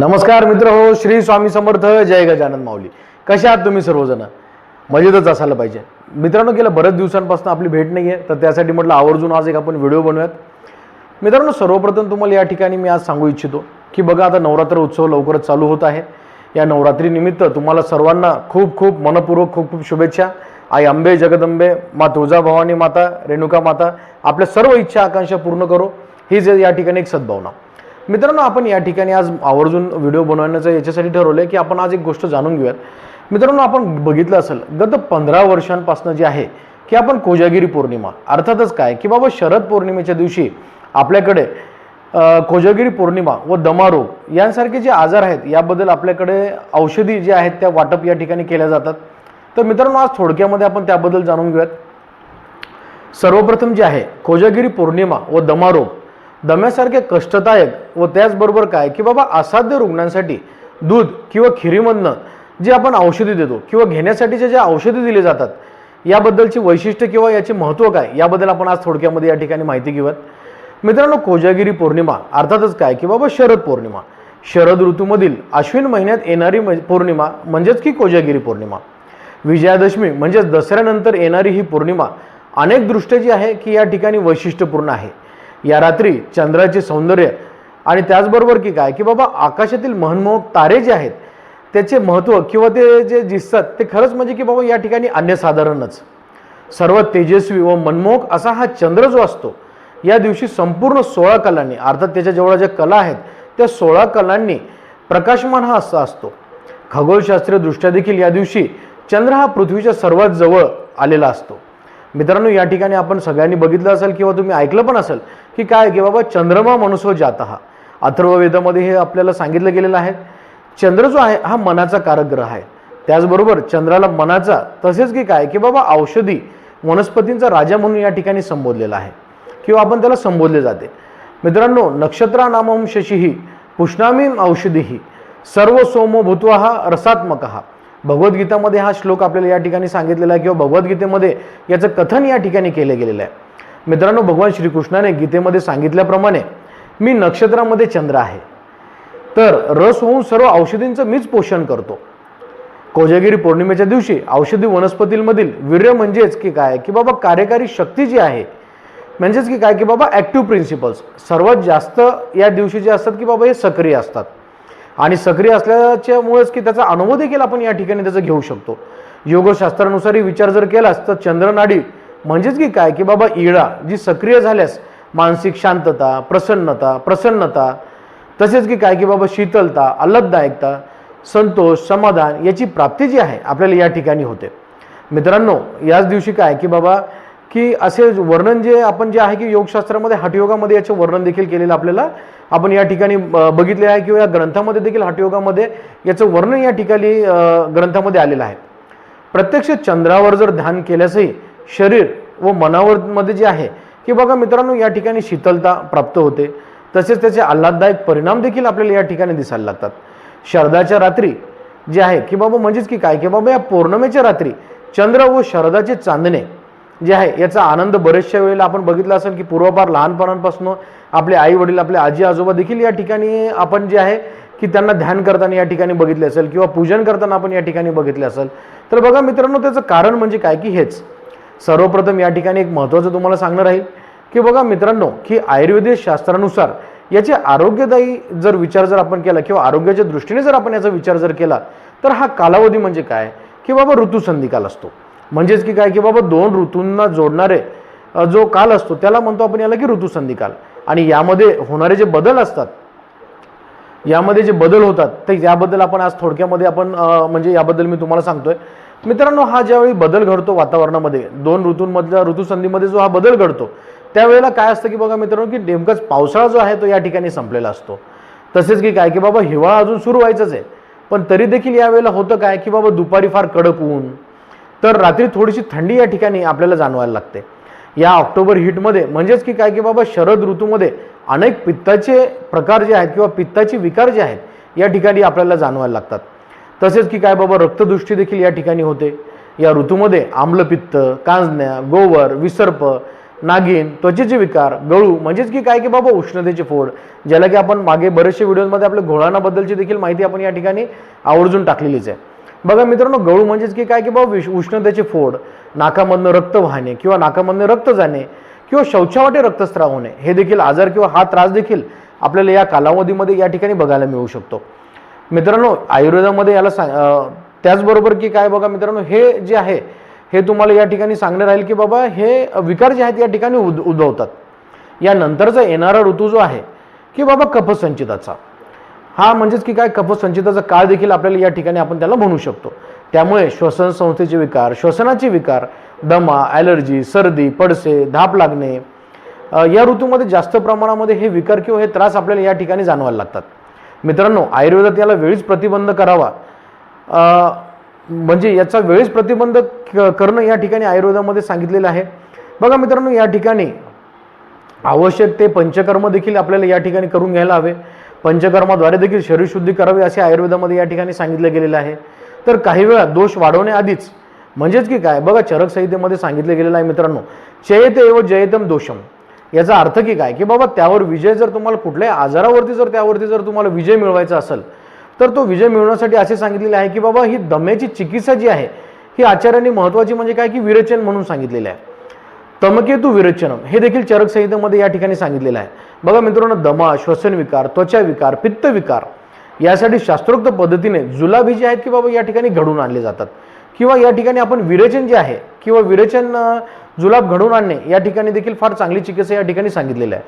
नमस्कार मित्र हो श्री स्वामी समर्थ जय गजानन माऊली. कशा आहात तुम्ही सर्वजण? मजेतच असायला पाहिजे. मित्रांनो गेल्या बऱ्याच दिवसांपासून आपली भेट नाही आहे तर त्यासाठी म्हटलं आवर्जून आज एक आपण व्हिडिओ बनवूयात. मित्रांनो सर्वप्रथम तुम्हाला या ठिकाणी मी आज सांगू इच्छितो की बघा आता नवरात्र उत्सव लवकरच चालू होत आहे. या नवरात्रीनिमित्त तुम्हाला सर्वांना खूप खूप मनपूर्वक खूप खूप शुभेच्छा. आई अंबे जगदंबे मा तुळजाभवानी माता रेणुका माता आपल्या सर्व इच्छा आकांक्षा पूर्ण करो. हीच या ठिकाणी एक सद्भावना. मित्रांनो आपण या ठिकाणी आज आवर्जून व्हिडिओ बनवण्याचं याच्यासाठी ठरवलं आहे की आपण आज एक गोष्ट जाणून घेऊयात. मित्रांनो आपण बघितलं असेल गत पंधरा वर्षांपासून जे आहे की आपण कोजागिरी पौर्णिमा अर्थातच काय की बाबा शरद पौर्णिमेच्या दिवशी आपल्याकडे कोजागिरी पौर्णिमा व दमारोग यांसारखे जे आजार आहेत याबद्दल आपल्याकडे औषधी जे आहेत त्या वाटप या ठिकाणी केल्या जातात. तर मित्रांनो आज थोडक्यामध्ये आपण त्याबद्दल जाणून घेऊयात. सर्वप्रथम जे आहे कोजागिरी पौर्णिमा व दमारोग दम्यासारखे कष्टदायक व त्याचबरोबर काय की बाबा असाध्य रुग्णांसाठी दूध किंवा खिरीमधनं जे आपण औषधी देतो किंवा घेण्यासाठीचे जे औषधी दिले जातात याबद्दलची वैशिष्ट्य किंवा याचे महत्त्व काय याबद्दल आपण आज थोडक्यामध्ये या ठिकाणी माहिती घेऊयात. मित्रांनो कोजागिरी पौर्णिमा अर्थातच काय की बाबा शरद पौर्णिमा. शरद ऋतूमधील अश्विन महिन्यात येणारी म- पौर्णिमा म्हणजेच की कोजागिरी पौर्णिमा. विजयादशमी म्हणजेच दसऱ्यानंतर येणारी ही पौर्णिमा अनेक दृष्ट्या जी आहे की या ठिकाणी वैशिष्ट्यपूर्ण आहे. या रात्री चंद्राचे सौंदर्य आणि त्याचबरोबर की काय की बाबा आकाशातील मनमोहक तारे जे आहेत त्याचे महत्त्व किंवा ते जे दिसतात ते खरंच म्हणजे की बाबा या ठिकाणी अन्यसाधारणच. सर्वात तेजस्वी व मनमोहक असा हा चंद्र जो असतो या दिवशी संपूर्ण सोळा कलांनी अर्थात त्याच्या जेवढ्या ज्या कला आहेत त्या सोळा कलांनी प्रकाशमान हा असा असतो. खगोलशास्त्रीय दृष्ट्या देखील या दिवशी चंद्र हा पृथ्वीच्या सर्वात जवळ आलेला असतो. मित्रांनो या ठिकाणी आपण सगळ्यांनी बघितलं असेल किंवा तुम्ही ऐकलं पण असेल की काय की बाबा चंद्रमा मनुष्य जातहा अथर्ववेदामध्ये हे आपल्याला सांगितलं गेलेलं आहे. चंद्र जो आहे हा मनाचा कारक ग्रह आहे. त्याचबरोबर चंद्राला मनाचा तसेच की काय की बाबा औषधी वनस्पतींचा राजा म्हणून या ठिकाणी संबोधलेला आहे. किंवा आपण त्याला संबोधले जाते. मित्रांनो नक्षत्रानामम शशी ही पुष्णामीम औषधी ही सर्व सोमो भूत्वा हा रसात्मक. हा भगवद्गीतामध्ये हा श्लोक आपल्याला या ठिकाणी सांगितलेला आहे किंवा भगवद्गीतेमध्ये याचं कथन या ठिकाणी केलं गेलेलं आहे. मित्रांनो भगवान श्रीकृष्णाने गीतेमध्ये सांगितल्याप्रमाणे मी नक्षत्रामध्ये चंद्र आहे. तर रस होऊन सर्व औषधींचं मीच पोषण करतो. कोजागिरी पौर्णिमेच्या दिवशी औषधी वनस्पतींमधील वीर्य म्हणजेच की काय की बाबा कार्यकारी शक्ती जी आहे म्हणजेच की काय की बाबा ॲक्टिव्ह प्रिन्सिपल्स सर्वात जास्त या दिवशी जे असतात की बाबा हे सक्रिय असतात. आणि सक्रिय असल्याच्यामुळेच की त्याचा अनुभव देखील आपण या ठिकाणी त्याचा घेऊ शकतो. योगशास्त्रानुसारही विचार जर केलास तर चंद्रनाडी म्हणजेच की काय? की बाबा इळा जी सक्रिय झाल्यास मानसिक शांतता प्रसन्नता प्रसन्नता तसेच की काय? की बाबा शीतलता आल्हाददायकता संतोष समाधान याची प्राप्ती जी आहे आपल्याला या ठिकाणी होते. मित्रांनो याच दिवशी काय? की बाबा की असे वर्णन जे आपण जे आहे की योगशास्त्रामध्ये हटयोगामध्ये याचे वर्णन देखील केलेलं आपल्याला. आपण या ठिकाणी बघितले आहे किंवा या ग्रंथामध्ये देखील हटयोगामध्ये याचं वर्णन या ठिकाणी ग्रंथामध्ये आलेलं आहे. प्रत्यक्ष चंद्रावर जर ध्यान केल्यासही शरीर व मनावर मध्ये जे आहे की बघा मित्रांनो या ठिकाणी शीतलता प्राप्त होते. तसेच त्याचे आल्हाददायक परिणाम देखील आपल्याला या ठिकाणी दिसायला लागतात. शरदाच्या रात्री जे आहे की बाबा म्हणजेच की काय की बाबा या पौर्णिमेच्या रात्री चंद्र व शरदाचे चांदणे जे आहे याचा आनंद बरेचशा वेळेला आपण बघितला असेल की पूर्वपार लहानपणापासून आपले आई वडील आपले आजी आजोबा देखील या ठिकाणी आपण जे आहे की त्यांना ध्यान करताना या ठिकाणी बघितले असेल किंवा पूजन करताना आपण या ठिकाणी बघितले असेल. तर बघा मित्रांनो त्याचं कारण म्हणजे काय की हेच. सर्वप्रथम या ठिकाणी एक महत्त्वाचं तुम्हाला सांगणं राहील की बघा मित्रांनो की आयुर्वेदिक शास्त्रानुसार याचे आरोग्यदायी जर विचार जर आपण केला किंवा आरोग्याच्या दृष्टीने जर आपण याचा विचार जर केला तर हा कालावधी म्हणजे काय? की बाबा ऋतुसंधिकाल असतो. म्हणजेच की काय की बाबा दोन ऋतूंना जोडणारे जो काल असतो त्याला म्हणतो आपण याला की ऋतुसंधिकाल आणि यामध्ये होणारे जे बदल असतात यामध्ये जे बदल होतात तर याबद्दल आपण आज थोडक्यामध्ये आपण म्हणजे याबद्दल मी तुम्हाला सांगतोय. मित्रांनो हा ज्यावेळी बदल घडतो वातावरणामध्ये दोन ऋतूंमधल्या ऋतुसंधीमध्ये जो हा बदल घडतो त्यावेळेला काय असतं की बघा मित्रांनो की नेमकाच पावसाळा जो आहे तो या ठिकाणी संपलेला असतो. तसेच की काय की बाबा हिवाळा अजून सुरू व्हायचंच आहे. पण तरी देखील यावेळेला होतं काय की बाबा दुपारी फार कडक ऊन तर रात्री थोडीशी थंडी या ठिकाणी आपल्याला जाणवायला लागते. या ऑक्टोबर हीटमध्ये म्हणजेच की काय की बाबा शरद ऋतूमध्ये अनेक पित्ताचे प्रकार जे आहेत किंवा पित्ताचे विकार जे आहेत या ठिकाणी आपल्याला जाणवायला लागतात. तसेच की काय बाबा रक्तदृष्टी देखील या ठिकाणी होते. या ऋतूमध्ये आम्लपित्त कांजण्या गोवर विसर्प नागिन त्वचेचे विकार गळू म्हणजेच की काय की बाबा उष्णतेचे फोड ज्याला की आपण मागे बरेचसे व्हिडिओमध्ये आपल्या घोळाणाबद्दलची देखील माहिती आपण या ठिकाणी आवर्जून टाकलेलीच आहे. बघा मित्रांनो गळू म्हणजेच की काय की बाबा विष उष्णतेचे फोड नाकामधनं रक्त वाहणे किंवा नाकामधनं रक्त जाणे किंवा शौचावाटे रक्तस्राव होणे हे देखील आजार किंवा हा त्रास देखील आपल्याला या कालावधीमध्ये या ठिकाणी बघायला मिळू शकतो. मित्रांनो आयुर्वेदामध्ये याला सांग त्याचबरोबर की काय बघा मित्रांनो हे जे आहे हे तुम्हाला या ठिकाणी सांगणं राहील की बाबा हे विकार जे आहेत या ठिकाणी उद उद्भवतात. यानंतरचा येणारा ऋतू जो आहे की बाबा कफसंचिताचा. हा म्हणजेच की काय कफसंचिताचा काळ देखील आपल्याला या ठिकाणी आपण त्याला म्हणू शकतो. त्यामुळे श्वसन संस्थेचे विकार श्वसनाचे विकार दमा ॲलर्जी सर्दी पडसे धाप लागणे या ऋतूमध्ये जास्त प्रमाणामध्ये हे विकार किंवा हे त्रास आपल्याला या ठिकाणी जाणवायला लागतात. मित्रांनो आयुर्वेदात याला वेळीच प्रतिबंध करावा. म्हणजे याचा वेळीच प्रतिबंध क- करणं या ठिकाणी आयुर्वेदामध्ये सांगितलेलं आहे. बघा मित्रांनो या ठिकाणी आवश्यक ते पंचकर्म देखील आपल्याला या ठिकाणी करून घ्यायला हवे. पंचकर्माद्वारे देखील शरीरशुद्धी करावी असे आयुर्वेदामध्ये या ठिकाणी सांगितलं गेलेलं आहे. तर काही वेळा दोष वाढवण्याआधीच म्हणजेच की काय बघा चरक संहितेमध्ये सांगितलं गेलेलं आहे मित्रांनो चयत एव जयतम दोषम. याचा अर्थ की काय की बाबा त्यावर विजय जर तुम्हाला कुठल्याही आजारावरती जर त्यावरती जर तुम्हाला विजय मिळवायचा असेल तर तो विजय मिळवण्यासाठी असे सांगितलेले आहे की बाबा ही दम्याची चिकित्सा जी आहे ही आचार्यांनी महत्त्वाची म्हणजे काय की विरचन म्हणून सांगितलेले आहे. तमकेतू विरचनम हे देखील चरक संहितेमध्ये या ठिकाणी सांगितलेलं आहे. बघा मित्रांनो दमा श्वसन विकार त्वचा विकार पित्त विकार यासाठी शास्त्रोक्त पद्धतीने जुलाबी जे आहेत की बाबा या ठिकाणी घडून आणले जातात. किंवा या ठिकाणी आपण विरेचन जे आहे किंवा विरेचन जुलाब घडवून आणणे या ठिकाणी देखील फार चांगली चिकित्सा या ठिकाणी सांगितलेली आहे.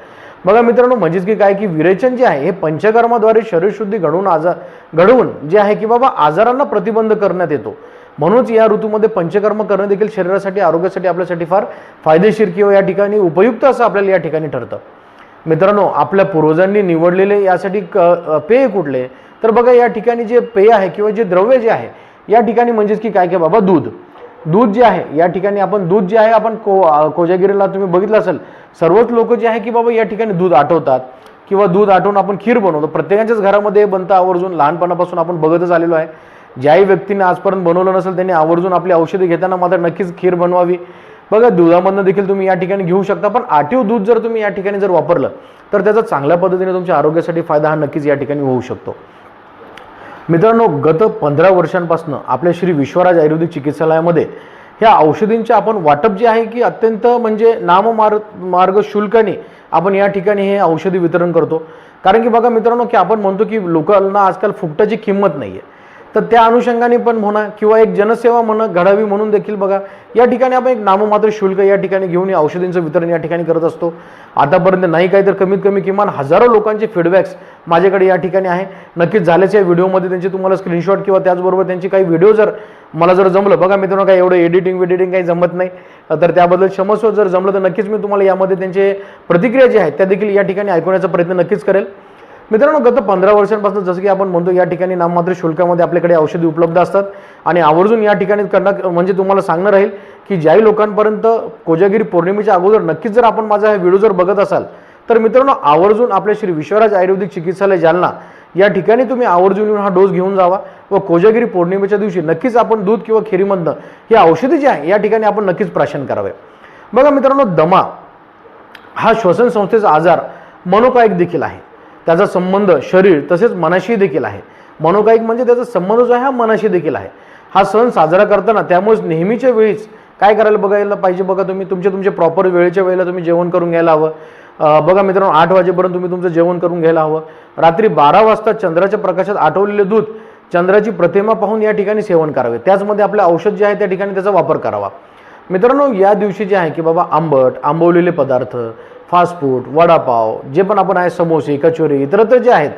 बघा मित्रांनो म्हणजेच की काय की विरेचन जे आहे हे पंचकर्माद्वारे शरीरशुद्धी घडवून आजार घडवून जे आहे की बाबा आजारांना प्रतिबंध करण्यात येतो. म्हणूनच या ऋतूमध्ये पंचकर्म करणं देखील शरीरासाठी आरोग्यासाठी आपल्यासाठी फार फायदेशीर किंवा या ठिकाणी उपयुक्त असं आपल्याला या ठिकाणी ठरतं. मित्रांनो आपल्या पूर्वजांनी निवडलेले यासाठी क पेय कुठले? तर बघा या ठिकाणी जे पेय आहे किंवा जे द्रव्य जे आहे या ठिकाणी म्हणजेच की काय काय बाबा? दूध. दूध जे आहे या ठिकाणी आपण दूध जे आहे आपण को कोजागिरीला तुम्ही बघितलं असेल सर्वच लोक जे आहे की बाबा या ठिकाणी दूध आठवतात किंवा दूध आठवून आपण खीर बनवतो. प्रत्येकाच्याच घरामध्ये बनतं आवर्जून लहानपणापासून आपण बघतच आलेलो आहे. ज्याही व्यक्तीने आजपर्यंत बनवलं नसेल त्यांनी आवर्जून आपली औषधी घेताना मात्र नक्कीच खीर बनवावी. बघा दुधामधनं देखील तुम्ही या ठिकाणी घेऊ शकता पण आठीव दूध जर तुम्ही या ठिकाणी जर वापरलं तर त्याचा चांगल्या पद्धतीने तुमच्या आरोग्यासाठी फायदा हा नक्कीच या ठिकाणी होऊ शकतो. मित्रांनो गत पंधरा वर्षांपासून आपल्या श्री विश्वराज आयुर्वेदिक चिकित्सालयामध्ये ह्या औषधींचे आपण वाटप जे आहे की अत्यंत म्हणजे नाममार मार्ग शुल्काने आपण या ठिकाणी हे औषधी वितरण करतो. कारण की बघा मित्रांनो की आपण म्हणतो की लोकांना आजकाल फुकटाची किंमत नाही आहे तर त्या अनुषंगाने पण म्हणा किंवा एक जनसेवा म्हणा घडावी म्हणून देखील बघा. या ठिकाणी आपण एक नाममात्र शुल्क या ठिकाणी घेऊन या औषधींचं वितरण या ठिकाणी करत असतो. आतापर्यंत नाही काही तर कमीत कमी किमान हजारो लोकांचे फीडबॅक्स माझ्याकडे या ठिकाणी आहे. नक्कीच झाल्याच या व्हिडिओमध्ये त्यांची तुम्हाला स्क्रीनशॉट किंवा त्याचबरोबर त्यांची काही व्हिडिओ जर मला जर जमलं बघा मित्रांनो काही एवढं एडिटिंग विडिटिंग काही जमत नाही. तर त्याबद्दल क्षमस्व जर जमलं तर नक्कीच मी तुम्हाला यामध्ये त्यांचे प्रतिक्रिया जी आहेत त्या देखील या ठिकाणी ऐकवण्याचा प्रयत्न नक्कीच करेल. मित्रांनो गत पंधरा वर्षांपासून जसं की आपण म्हणतो या ठिकाणी नाममात्र शुल्कामध्ये आपल्याकडे औषधी उपलब्ध असतात. आणि आवर्जून या ठिकाणी करणं म्हणजे तुम्हाला सांगणं राहील की ज्याही लोकांपर्यंत कोजागिरी पौर्णिमेच्या अगोदर नक्कीच जर आपण माझा हा व्हिडिओ जर बघत असाल तर मित्रांनो आवर्जून आपल्या श्री विश्वराज आयुर्वेदिक चिकित्सालय जालना या ठिकाणी तुम्ही आवर्जून येऊन हा डोस घेऊन जावा व कोजागिरी पौर्णिमेच्या दिवशी नक्कीच आपण दूध किंवा खिरीमधनं हे औषधी जी आहे या ठिकाणी आपण नक्कीच प्राशन करावे. बघा मित्रांनो दमा हा श्वसन संस्थेचा आजार मनोकायक देखील आहे. त्याचा संबंध शरीर तसेच मनाशी देखील आहे. मनोकायिक म्हणजे त्याचा संबंध जो आहे हा मनाशी देखील आहे. हा सण साजरा करताना त्यामुळेच नेहमीच्या वेळीच काय करायला बघायला पाहिजे बघा तुम्ही? तुमचे तुमचे प्रॉपर वेळेच्या वेळेला तुम्ही जेवण करून घ्यायला हवं. बघा मित्रांनो आठ वाजेपर्यंत तुम्ही तुमचं जेवण करून घ्यायला हवं. रात्री बारा वाजता चंद्राच्या प्रकाशात आठवलेले दूध चंद्राची प्रतिमा पाहून या ठिकाणी सेवन करावे. त्याचमध्ये आपलं औषध जे आहे त्या ठिकाणी त्याचा वापर करावा. मित्रांनो या दिवशी जे आहे की बाबा आंबट आंबवलेले पदार्थ फास्ट फूड वडापाव जे पण आपण आहे समोसे कचोरी इतरत्र जे आहेत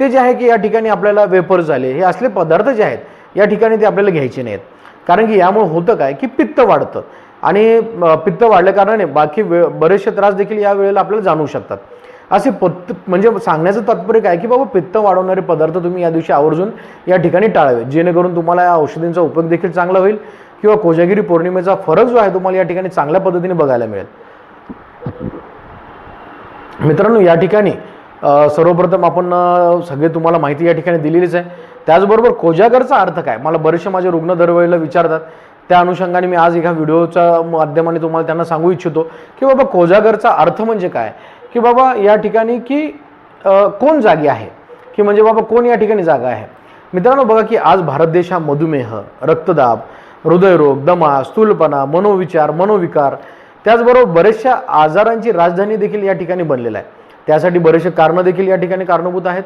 ते जे आहे की या ठिकाणी आपल्याला वेपर झाले हे असले पदार्थ जे आहेत या ठिकाणी ते आपल्याला घ्यायचे नाहीत. कारण की यामुळे होतं काय की पित्त वाढतं. आणि पित्त वाढल्या कारणाने बाकी वे बरेचसे त्रास देखील या वेळेला आपल्याला जाणवू शकतात. असे पत्त म्हणजे सांगण्याचं तात्पर्य काय की बाबा पित्त वाढवणारे पदार्थ तुम्ही या दिवशी आवर्जून या ठिकाणी टाळावे. जेणेकरून तुम्हाला या औषधींचा उपयोग देखील चांगला होईल किंवा कोजागिरी पौर्णिमेचा फरक जो आहे तुम्हाला या ठिकाणी चांगल्या पद्धतीने बघायला मिळेल. मित्रांनो या ठिकाणी सर्वप्रथम आपण सगळे तुम्हाला माहिती या ठिकाणी दिलेलीच आहे. त्याचबरोबर कोजागरचा अर्थ काय? मला बरेचसे माझे रुग्ण दरवेळेला विचारतात. त्या अनुषंगाने मी आज एका व्हिडिओच्या माध्यमाने तुम्हाला त्यांना सांगू इच्छितो की बाबा कोजागरचा अर्थ म्हणजे काय? की बाबा या ठिकाणी की कोण जागी आहे? की म्हणजे बाबा कोण या ठिकाणी जागा आहे? मित्रांनो बघा की आज भारत देश हा मधुमेह रक्तदाब हृदयरोग दमा स्थूलपणा मनोविचार मनोविकार त्याचबरोबर बरेचशा आजारांची राजधानी देखील या ठिकाणी बनलेलं आहे. त्यासाठी बरेचसे कारणं देखील या ठिकाणी कारणीभूत आहेत.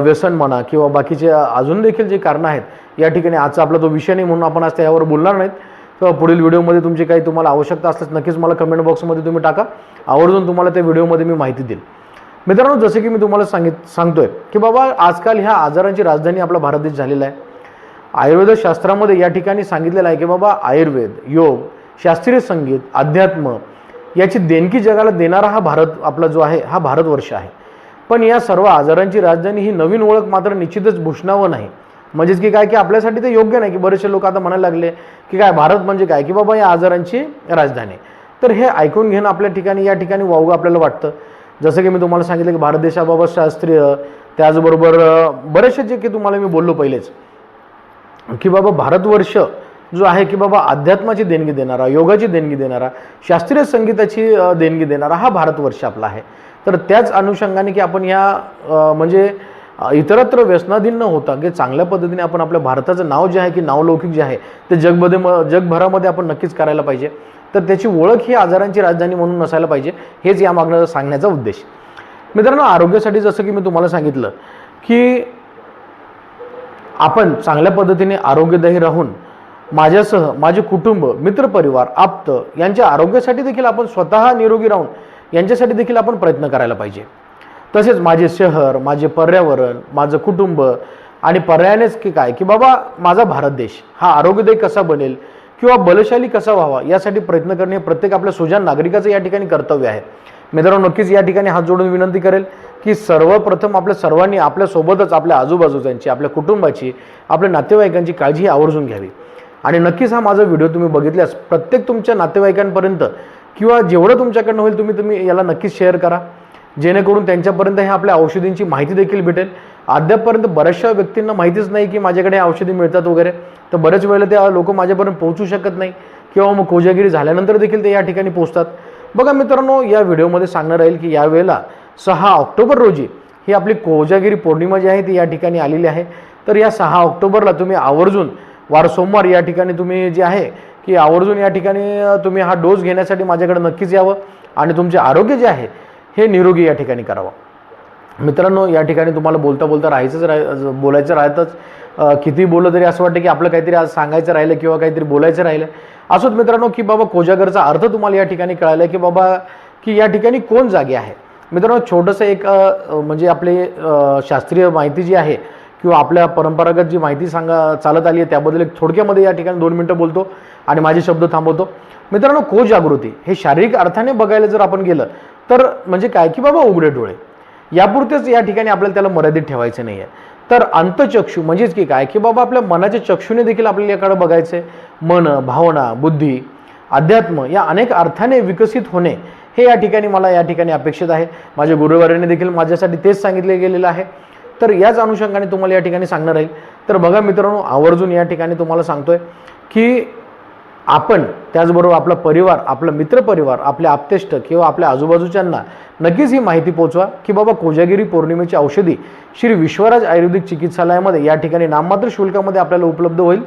व्यसन म्हणा किंवा बाकीचे अजून देखील जे कारणं आहेत या ठिकाणी आजचा आपला तो विषय नाही म्हणून आपण आज त्यावर बोलणार नाहीत. किंवा पुढील व्हिडिओमध्ये तुमची काही तुम्हाला आवश्यकता असल्यास नक्कीच मला कमेंट बॉक्समध्ये तुम्ही टाका. आवर्जून तुम्हाला त्या व्हिडिओमध्ये मी माहिती देईल. मित्रांनो जसे की मी तुम्हाला सांगित सांगतोय की बाबा आजकाल ह्या आजारांची राजधानी आपला भारत देश झालेला आहे. आयुर्वेद शास्त्रामध्ये या ठिकाणी सांगितलेलं आहे की बाबा आयुर्वेद योग शास्त्रीय संगीत अध्यात्म याची देणगी जगाला देणारा हा भारत आपला जो आहे हा भारतवर्ष आहे. पण या सर्व आजारांची राजधानी ही नवीन ओळख मात्र निश्चितच भूषणावं नाही. म्हणजेच की काय की आपल्यासाठी ते योग्य नाही की बरेचसे लोक आता म्हणायला लागले की काय भारत म्हणजे काय की बाबा या आजारांची राजधानी. तर हे ऐकून घेणं आपल्या ठिकाणी या ठिकाणी वावगं आपल्याला वाटतं. जसं की मी तुम्हाला सांगितलं की भारत देशाबाबत शास्त्रीय त्याचबरोबर बरेचसे जे की तुम्हाला मी बोललो पहिलेच की बाबा भारतवर्ष जो आहे की बाबा अध्यात्माची देणगी देणारा योगाची देणगी देणारा शास्त्रीय संगीताची देणगी देणारा हा भारतवर्ष आपला आहे. तर त्याच अनुषंगाने की आपण या म्हणजे इतरत्र व्यसनाधीन न होता की चांगल्या पद्धतीने आपण आपल्या भारताचं नाव जे आहे की नावलौकिक जे आहे ते जगमध्ये म जगभरामध्ये आपण नक्कीच करायला पाहिजे. तर त्याची ओळख ही आजारांची राजधानी म्हणून नसायला पाहिजे हेच या मागणं सांगण्याचा उद्देश. मित्रांनो आरोग्यासाठी जसं की मी तुम्हाला सांगितलं की आपण चांगल्या पद्धतीने आरोग्यदायी राहून माझ्यासह माझे कुटुंब मित्रपरिवार आप्त यांच्या आरोग्यासाठी देखील आपण स्वतः निरोगी राहून यांच्यासाठी देखील आपण प्रयत्न करायला पाहिजे. तसेच माझे शहर माझे पर्यावरण माझं कुटुंब आणि पर्यायानेच की काय की बाबा माझा भारत देश हा आरोग्यदायी कसा बनेल किंवा बलशाली कसा व्हावा यासाठी प्रयत्न करणे हे प्रत्येक आपल्या सुजान नागरिकाचं या ठिकाणी कर्तव्य आहे. मित्रांनो नक्कीच या ठिकाणी हात जोडून विनंती करेल की सर्वप्रथम आपल्या सर्वांनी आपल्यासोबतच आपल्या आजूबाजूच्यांची आपल्या कुटुंबाची आपल्या नातेवाईकांची काळजी ही आवर्जून घ्यावी. आणि नक्कीच हा माझा व्हिडिओ तुम्ही बघितल्यास प्रत्येक तुमच्या नातेवाईकांपर्यंत किंवा जेवढं तुमच्याकडनं होईल तुम्ही तुम्ही याला नक्कीच शेअर करा. जेणेकरून त्यांच्यापर्यंत ह्या आपल्या औषधींची माहिती देखील भेटेल. अद्यापपर्यंत बऱ्याचशा व्यक्तींना माहितीच नाही की माझ्याकडे हे औषधी मिळतात वगैरे. तर बऱ्याच वेळेला ते लोक माझ्यापर्यंत पोहोचू शकत नाही किंवा मग कोजागिरी झाल्यानंतर देखील ते या ठिकाणी पोहोचतात. बघा मित्रांनो या व्हिडिओमध्ये सांगणार राहील की यावेळेला सहा ऑक्टोबर रोजी ही आपली कोजागिरी पौर्णिमा जी आहे ती या ठिकाणी आलेली आहे. तर या सहा ऑक्टोबरला तुम्ही आवर्जून वार सोमवार या ठिकाणी तुम्ही जे आहे की आवर्जून या ठिकाणी तुम्ही हा डोस घेण्यासाठी माझ्याकडे नक्कीच यावं आणि तुमचे आरोग्य जे आहे हे निरोगी या ठिकाणी करावं. मित्रांनो या ठिकाणी तुम्हाला बोलता बोलता राहायचंच राह बोलायचं राहतच. किती बोललं तरी असं वाटतं की आपलं काहीतरी आज सांगायचं राहिलं किंवा काहीतरी बोलायचं राहिलं. असंच मित्रांनो की बाबा कोजागरचा अर्थ तुम्हाला या ठिकाणी कळाला की बाबा की या ठिकाणी कोण जागे आहे. मित्रांनो छोटंसं एक म्हणजे आपले शास्त्रीय माहिती जी आहे किंवा आपल्या परंपरागत जी माहिती सांगा चालत आली आहे त्याबद्दल एक थोडक्यामध्ये या ठिकाणी दोन मिनटं बोलतो आणि माझे शब्द थांबवतो. मित्रांनो को जागृती हे शारीरिक अर्थाने बघायला जर आपण गेलं तर म्हणजे काय की बाबा उघडे डोळे. यापुरतेच या ठिकाणी आपल्याला त्याला मर्यादित ठेवायचं नाही आहे तर अंतचक्षू म्हणजेच की काय? की बाबा आपल्या मनाच्या चक्षुने देखील आपल्याला याकडे बघायचं आहे मन भावना बुद्धी अध्यात्म या अनेक अर्थाने विकसित होणे हे या ठिकाणी मला या ठिकाणी अपेक्षित आहे. माझ्या गुरुवारीने देखील माझ्यासाठी तेच सांगितले गेलेलं आहे. तर याच अनुषंगाने तुम्हाला या ठिकाणी सांगणार आहे. तर बघा मित्रांनो आवर्जून या ठिकाणी तुम्हाला सांगतोय की आपण त्याचबरोबर आपला परिवार आपला मित्रपरिवार आपले आप्तेष्ट किंवा आपल्या आजूबाजूच्यांना नक्कीच ही माहिती पोचवा की बाबा कोजागिरी पौर्णिमेची औषधी श्री विश्वराज आयुर्वेदिक चिकित्सालयामध्ये या ठिकाणी नाममात्र शुल्कामध्ये आपल्याला उपलब्ध होईल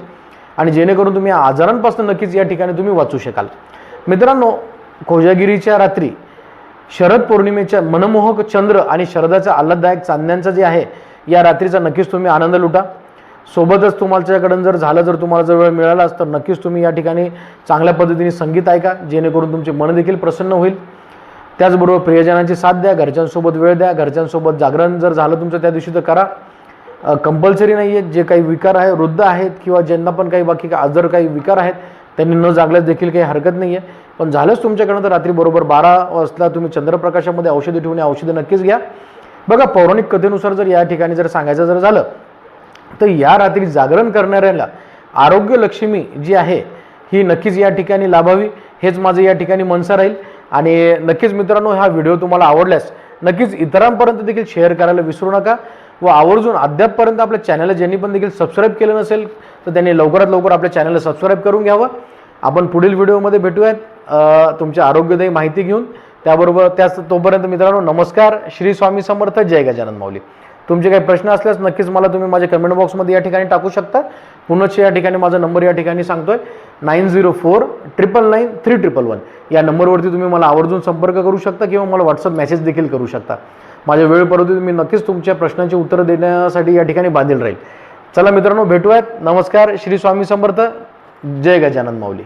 आणि जेणेकरून तुम्ही आजारांपासून नक्कीच या ठिकाणी तुम्ही वाचू शकाल. मित्रांनो कोजागिरीच्या रात्री शरद पौर्णिमेच्या मनमोहक चंद्र आणि शरदाचा आल्हाददायक चांदण्यांचा जे आहे या रात्रीचा नक्कीच तुम्ही आनंद लुटा. सोबतच तुमच्याकडून जर झालं जर तुम्हाला जर वेळ मिळालाच तर नक्कीच तुम्ही या ठिकाणी चांगल्या पद्धतीने संगीत ऐका जेणेकरून तुमचे मन देखील प्रसन्न होईल. त्याचबरोबर प्रियजनांची साथ द्या घरच्यांसोबत वेळ द्या घरच्यांसोबत जागरण जर झालं तुमचं त्या दिवशी तर करा. कंपल्सरी नाही आहे जे काही विकार आहे वृद्ध आहेत किंवा ज्यांना पण काही बाकी का जर काही विकार आहेत त्यांनी न जागल्यास देखील काही हरकत नाही आहे पण झालंच तुमच्याकडनं तर रात्री बरोबर बारा वाजता तुम्ही चंद्रप्रकाशामध्ये औषधी ठेवून या औषधं नक्कीच घ्या. बघा पौराणिक कथेनुसार जर या ठिकाणी जर सांगायचं जर झालं तर या रात्री जागरण करणाऱ्याला आरोग्य लक्ष्मी जी आहे ही नक्कीच या ठिकाणी लाभावी. हेच माझं या ठिकाणी मनसा राहील. आणि नक्कीच मित्रांनो हा व्हिडिओ तुम्हाला आवडल्यास नक्कीच इतरांपर्यंत देखील शेअर करायला विसरू नका. व आवर्जून अद्यापपर्यंत आपल्या चॅनलला ज्यांनी पण देखील सबस्क्राईब केलं नसेल तर त्यांनी लवकरात लवकर आपल्या चॅनलला सबस्क्राईब करून घ्यावं. आपण पुढील व्हिडिओमध्ये भेटूयात. तुमच्या आरोग्यदायी माहिती घेऊन त्याबरोबर त्याच तोपर्यंत मित्रांनो नमस्कार. श्री स्वामी समर्थ. जय गजानन माऊली. तुमचे काही प्रश्न असल्यास नक्कीच मला तुम्ही माझ्या कमेंट बॉक्समध्ये या ठिकाणी टाकू शकता. पुनश्च या ठिकाणी माझा नंबर या ठिकाणी सांगतोय. Nine zero four triple nine three triple one. या नंबरवरती तुम्ही मला आवर्जून संपर्क करू शकता किंवा मला व्हॉट्सअप मेसेज देखील करू शकता. माझ्या वेळेपर्यंत मी नक्कीच तुमच्या प्रश्नांची उत्तरं देण्यासाठी या ठिकाणी बांधील राहील. चला मित्रांनो भेटूयात. नमस्कार. श्री स्वामी समर्थ. जय गजानन माऊली.